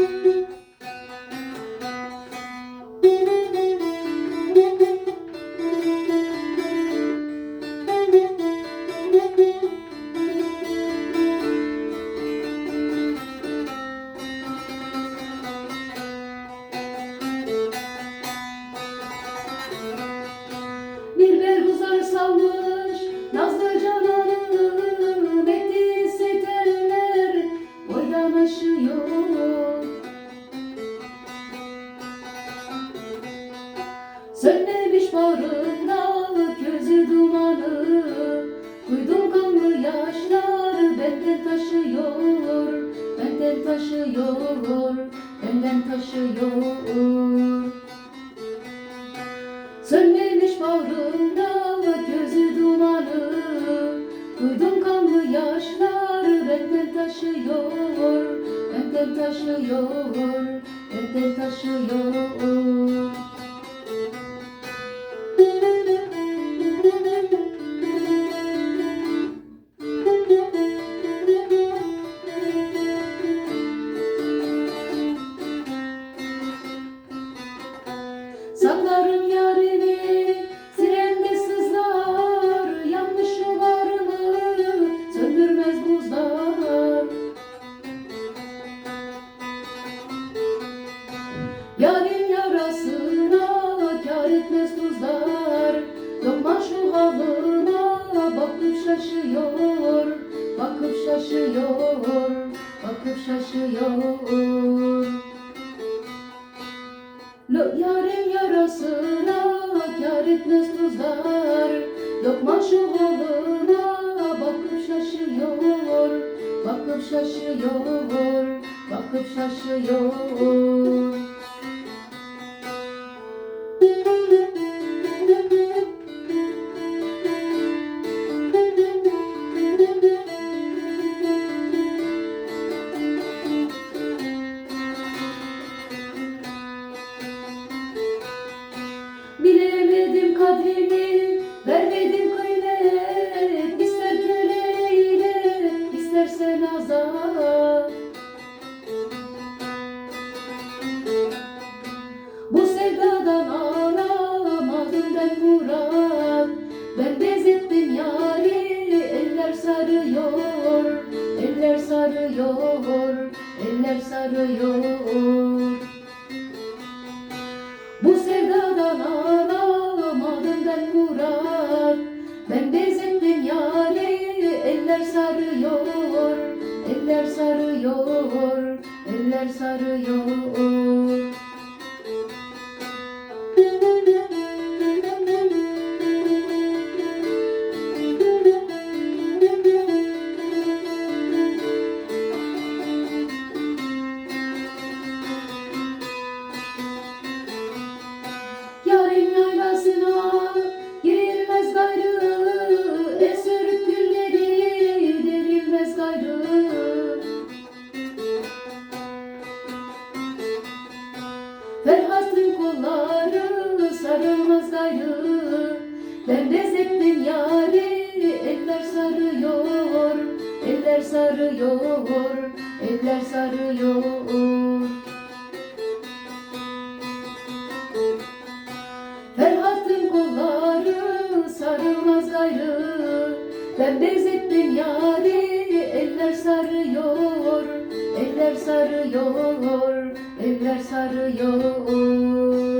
Música benden taşıyor Sönmemiş bağrımda gözü dumanı. Duydum kanlı yaşlar benden taşıyor Benden taşıyor, benden taşıyor Bakıp şaşıyor Bakıp şaşıyor. Yarim yarasına kar etmez tuzlar Lokma şu halına bakıp şaşıyor Bakıp şaşıyor, bakıp şaşıyor kadrini, vermedim kıymet İster köleyle, istersen azat Bu sevdadan alamadım ben murat. Ben benzettim yari, eller sarıyor Eller sarıyor, eller sarıyor. Bu sevdadan ağlamadım ben Murat Ben benzettim yari Eller sarıyor Eller sarıyor Eller sarıyor gayrı Ben benzettim yari eller sarıyor Eller sarıyor, eller sarıyor. Ferhat'ın kolları sarılmaz gayrı. Ben benzettim yari eller sarıyor Eller sarıyor, eller sarıyor